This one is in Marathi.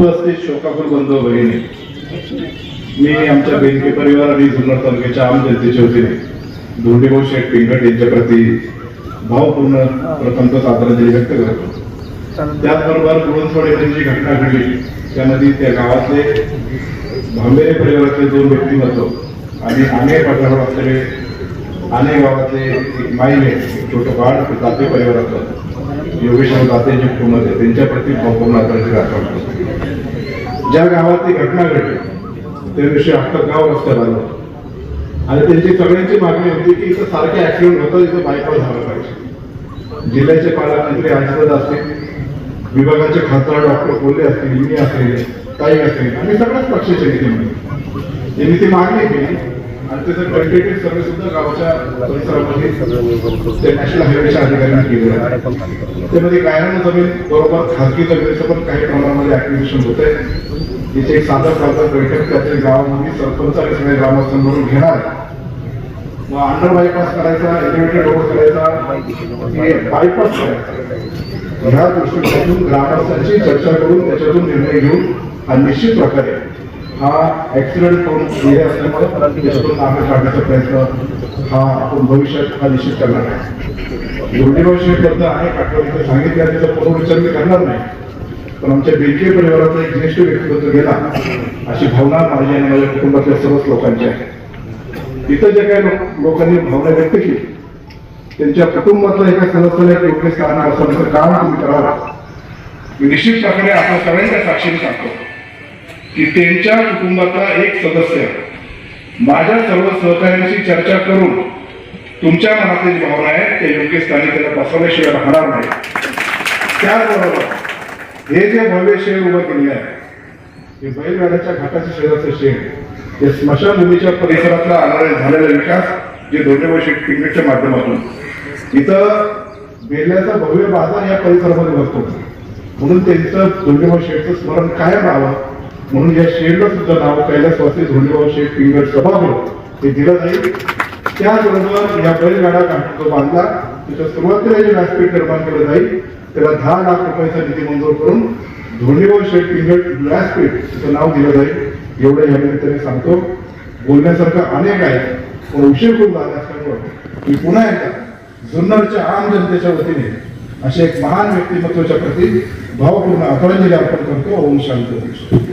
उपस्थित शोकाकुल बंधू हो भगिनी मी आमच्या बेनके परिवार आणि जुन्नर तालुक्याच्या आम जनतेच्या वतीने धोंडीभाऊ शेठ पिंगट यांच्या प्रती भावपूर्ण प्रथमतः आदरांजली व्यक्त करतो. त्याचबरोबर गुणसवाडीमध्ये जी घटना घडली. त्यामध्ये त्या गावातले भांबेरे परिवारातले दोन व्यक्तिमत्व आणि अनेक पत्रावर असलेले अनेक गावातले एक माईने एक छोटं बाळ ते ताते परिवारातलं. योगेश्वर दातेंची हुकूमत आहे त्यांच्या प्रती भावपूर्ण आदरांजली दाखवतो ज्या गावात ती घटना घडली त्या दिवशी अख्खं गाव रस्त्यावर आलं आणि त्यांची सगळ्यांची मागणी होती की इथं सारखे ऍक्सिडेंट होतं इथं बायपास झालं पाहिजे. जिल्ह्याचे पालकमंत्री अजित असतील विभागाचे खासदार डॉक्टर कोल्हे असतील मी असेल ताई असेल आणि सगळ्याच पक्षाचे नेते म्हणून. त्यांनी ती मागणी केली. आणि त्याचं कंटेटिव्ह सर्वे सुद्धा गावच्या परिसरामध्ये ते नॅशनल हायवेच्या अधिकाऱ्यांनी केलेलं आहे. त्यामध्ये गायरान जमीन बरोबर खासगी जमिनीचं पण काही प्रमाणामध्ये ऍक्विजिशन होत आहे तिथे एक साधं साधं बैठक त्याचे गावामध्ये सरपंच आणि सगळे ग्रामस्थ म्हणून घेणार मग अंडर बायपास करायचा एलिव्हेटेड रोड करायचा बायपास करायचा. ह्या दृष्टिकोनातून ग्रामस्थांची चर्चा करून त्याच्यातून निर्णय घेऊन हा निश्चित प्रकारे हा ऍक्सिडेंट करून गेले असल्यामुळे त्याच्यातून काढण्याचा प्रयत्न हा आपण भविष्यात हा निश्चित करणार नाही. जोडीभाऊ शेठबद्दल अनेक सांगितलं सांगितल्या त्याचा पुनर्विचार मी करणार नाही. पण आमच्या बेलके परिवाराचा एक ज्येष्ठ व्यक्तिमत्व गेला अशी भावना माझी आणि माझ्या कुटुंबातल्या सर्वच लोकांची आहे. इथं जे काही लोकांनी भावना व्यक्त केली त्यांच्या कुटुंबातल्या एका सदस्याला एक योग्य स्थान असं काम तुम्ही करावं मी निश्चित प्रकारे आपण सगळ्यांच्या साक्षीने सांगतो. की त्यांच्या कुटुंबाचा एक सदस्य. माझ्या सर्व सहकार्यांशी चर्चा करून तुमच्या मनातील भावना आहेत त्या योग्य स्थानी त्याला बसवल्याशिवाय राहणार नाही. त्याचबरोबर हे जे भव्य शेड उभं केले आहे हे बैलगाड्याच्या घाटाच्या शेजारचं शेड हे स्मशानभूमीच्या परिसरातला आधारित झालेला विकास जे दोन्ही वर्षी पिकनिकच्या माध्यमातून. इथं बेल्याचा भव्य बाजार या परिसरामध्ये बसतो म्हणून त्यांचं धोंडेभाऊ स्मरण कायम राहावं. म्हणून या शेडला सुद्धा नाव कैलासवासी धोंडेभाऊ शेठ पिंगट सभागृह हे दिलं जाईल. त्याचबरोबर या बैलगाडा घाट जो बांधला तिथं सुरुवातीला जे व्यासपीठ निर्माण केलं जाईल त्याला दहा लाख रुपयाचा निधी मंजूर करून धोंडेभाऊ शेठ पिंगट व्यासपीठ त्याचं नाव दिलं जाईल. एवढं या निमित्ताने सांगतो. बोलण्यासारखं अनेक आहे पण उशीर करून झाला असल्यामुळं मी पुन्हा एकदा जुन्नरच्या आम जनतेच्या वतीने असे एक महान व्यक्तिमत्वाच्या प्रती भावपूर्ण आदरांजली अर्पण करतो. ओम शांत.